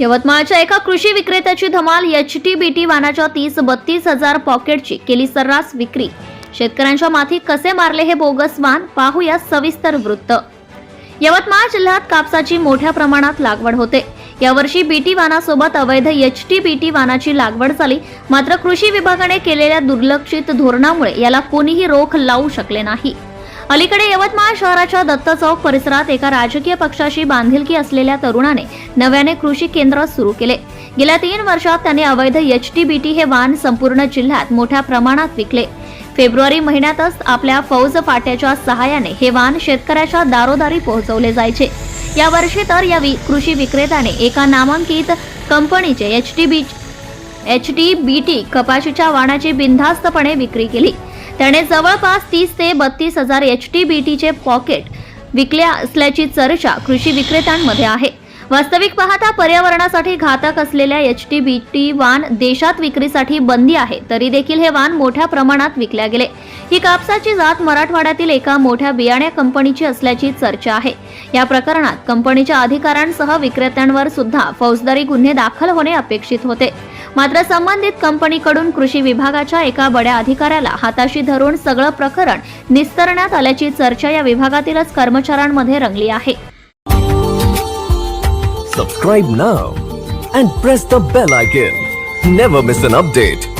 यवतमाळच्या एका कृषी विक्रेत्याची धमाल एच टी बी टी वाहनाच्या तीस बत्तीस हजार पॉकेटची केली सर्रास विक्री. शेतकऱ्यांच्या माथी कसे मारले हे बोगस वाहन पाहूया सविस्तर वृत्त. यवतमाळ जिल्ह्यात कापसाची मोठ्या प्रमाणात लागवड होते. यावर्षी बीटी वानासोबत अवैध एच टी बीटी वानाची लागवड झाली. मात्र कृषी विभागाने केलेल्या दुर्लक्षित धोरणामुळे याला कोणीही रोख लावू शकले नाही. अलीकडे यवतमाळ शहराच्या दत्त चौक परिसरात एका राजकीय पक्षाशी बांधिलकी असलेल्या तरुणाने नव्याने कृषी केंद्र सुरू केले. गेल्या तीन वर्षात त्याने अवैध एच टी बी टी हे वाहन संपूर्ण जिल्ह्यात मोठ्या प्रमाणात विकले. फेब्रुवारी महिन्यातच आपल्या फौज फाट्याच्या सहाय्याने हे वाहन शेतकऱ्याच्या दारोदारी पोहोचवले जायचे. या वर्षी तर या कृषी विक्रेत्याने एका नामांकित कंपनीचे H T B H T B T कपाशीच्या वाणाची बिनधास्तपणे विक्री केली. त्याने जवळपास तीस ते बत्तीस हजार एच टी बी टीचे पॉकेट विकले असल्याची चर्चा कृषी विक्रेत्यांमध्ये आहे. वास्तविक पाहता पर्यावरणासाठी घातक असलेल्या एच टी बी टी वाण देशात विक्रीसाठी बंदी आहे तरी देखील हे वाण मोठ्या प्रमाणात विकल्या गेले. ही कापसाची जात मराठवाड्यातील एका मोठ्या बियाण्या कंपनीची असल्याची चर्चा आहे. या प्रकरणात कंपनीच्या अधिकाऱ्यांसह विक्रेत्यांवर सुद्धा फौजदारी गुन्हे दाखल होणे अपेक्षित होते. मात्र संबंधित कंपनीकडून कृषी विभागाच्या एका बड्या अधिकाऱ्याला हाताशी धरून सगळं प्रकरण निस्तरण्यात आल्याची चर्चा या विभागातीलच कर्मचाऱ्यांमध्ये रंगली आहे. Subscribe now and press the bell icon never miss an update